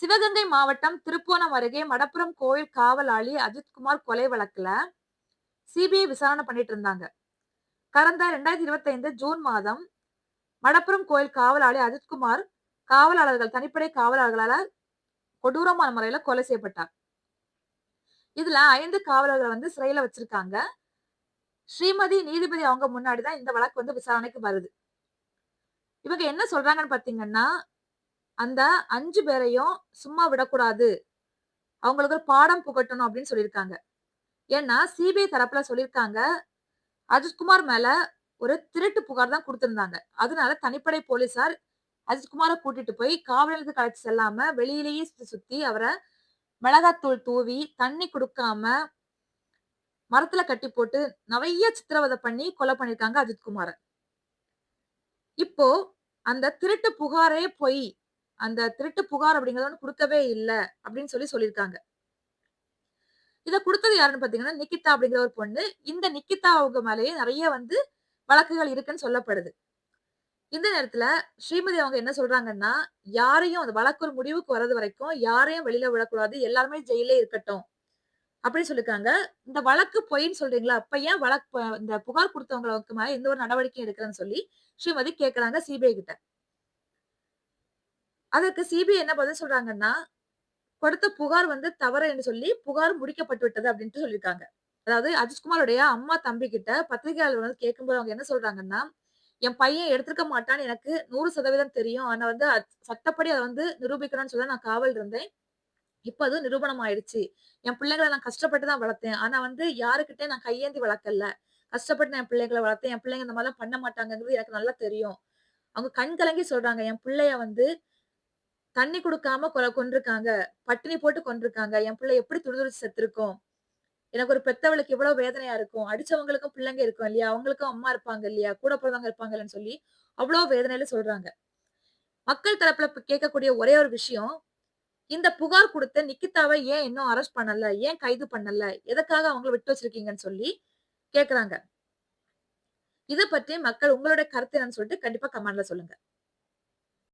சிவகங்கை மாவட்டம் திருப்போணம் அருகே மடப்புறம் கோயில் காவலாளி அஜித்குமார் கொலை வழக்குல சிபிஐ விசாரணை பண்ணிட்டு இருந்தாங்க. கடந்த ரெண்டாயிரத்தி இருபத்தைந்து ஜூன் மாதம் மடப்புறம் கோயில் காவலாளி அஜித்குமார் காவலாளர்கள் தனிப்படை காவலாளர்களால கொடூரமான முறையில கொலை செய்யப்பட்டார். இதுல ஐந்து காவலர்களை வந்து சிறையில வச்சிருக்காங்க. ஸ்ரீமதி நீதிபதி அவங்க முன்னாடிதான் இந்த வழக்கு வந்து விசாரணைக்கு வருது. இவங்க என்ன சொல்றாங்கன்னு பாத்தீங்கன்னா அந்த அஞ்சு பேரையும் சும்மா விடக்கூடாது. அவங்களுக்கு ஒரு பாடம் புகட்டணும் அப்படின்னு சொல்லியிருக்காங்க. ஏன்னா சிபிஐ தரப்புல சொல்லியிருக்காங்க அஜித்குமார் மேல ஒரு திருட்டு புகார் தான் கொடுத்திருந்தாங்க. அதனால தனிப்படை போலீசார் அஜித்குமாரை கூட்டிட்டு போய் காவல் நிலையத்துக்கு அழைச்சு செல்லாம வெளியிலேயே சுத்தி சுத்தி அவரை மிளகாத்தூள் தூவி தண்ணி கொடுக்காம மரத்துல கட்டி போட்டு நிறைய சித்திரவதை பண்ணி கொலை பண்ணிருக்காங்க அஜித்குமார. இப்போ அந்த திருட்டு புகாரே போய் அந்த திருட்டு புகார் அப்படிங்கறத வந்து கொடுக்கவே இல்லை அப்படின்னு சொல்லி சொல்லியிருக்காங்க. இத கொடுத்தது யாருன்னு பாத்தீங்கன்னா நிக்கிதா அப்படிங்கிற ஒரு பொண்ணு. இந்த நிக்கிதா அவங்க மேலேயே நிறைய வந்து வழக்குகள் இருக்குன்னு சொல்லப்படுது. இந்த நேரத்துல ஸ்ரீமதி அவங்க என்ன சொல்றாங்கன்னா யாரையும் அந்த வழக்கு ஒரு முடிவுக்கு வர்றது வரைக்கும் யாரையும் வெளியில விடக்கூடாது. எல்லாருமே ஜெயிலே இருக்கட்டும் அப்படின்னு சொல்லிருக்காங்க இந்த வழக்கு பொய்ன்னு சொல்றீங்களா? அப்ப ஏன் வழக்கு இந்த புகார் கொடுத்தவங்களுக்கு மேல எந்த ஒரு நடவடிக்கையும் எடுக்கிறேன்னு சொல்லி ஸ்ரீமதி கேக்குறாங்க சிபிஐ கிட்ட. அதற்கு சிபிஐ என்ன பதில் சொல்றாங்கன்னா கொடுத்த புகார் வந்து தவறு என்று சொல்லி புகார் முடிக்கப்பட்டு விட்டது அப்படின்ட்டு சொல்லியிருக்காங்க. அதாவது அஜித்குமாருடைய அம்மா தம்பி கிட்ட பத்திரிகையாளர் வந்து கேட்கும்போது அவங்க என்ன சொல்றாங்கன்னா என் பையன் எடுத்திருக்க மாட்டான்னு எனக்கு நூறு சதவீதம் தெரியும். ஆனா வந்து சட்டப்படி அதை வந்து நிரூபிக்கணும்னு சொல்ல நான் காவல் இருந்தேன். இப்ப அது நிரூபணம் ஆயிடுச்சு. என் பிள்ளைங்களை நான் கஷ்டப்பட்டு தான் வளர்த்தேன். ஆனா வந்து யாருக்கிட்டே நான் கையேந்தி வளர்க்கல. கஷ்டப்பட்டு நான் என் பிள்ளைங்களை வளர்த்தேன். என் பிள்ளைங்க இந்த மாதிரிலாம் பண்ண மாட்டாங்கிறது எனக்கு நல்லா தெரியும். அவங்க கண் கலங்கி சொல்றாங்க. என் பிள்ளைய வந்து தண்ணி கொடுக்காம கொலை கொண்டிருக்காங்க பட்டினி போட்டு கொண்டிருக்காங்க என் பிள்ளை எப்படி துடிதுடிச்சு செத்துருக்கும்? எனக்கு ஒரு பெத்தவளுக்கு இவ்வளவு வேதனையா இருக்கும். அடிச்சவங்களுக்கும் பிள்ளைங்க இருக்கும் இல்லையா? அவங்களுக்கும் அம்மா இருப்பாங்க இல்லையா? கூட பிறந்தவங்க இருப்பாங்கன்னு சொல்லி அவ்வளவு வேதனையில சொல்றாங்க. மக்கள் தரப்புல கேட்கக்கூடிய ஒரே ஒரு விஷயம் இந்த புகார் கொடுத்த நிக்கிதாவை ஏன் இன்னும் அரெஸ்ட் பண்ணல? ஏன் கைது பண்ணல? எதுக்காக அவங்கள விட்டு வச்சிருக்கீங்கன்னு சொல்லி கேக்குறாங்க. இத பற்றி மக்கள் உங்களுடைய கருத்து என்னன்னு சொல்லிட்டு கண்டிப்பா கமெண்ட்ல சொல்லுங்க.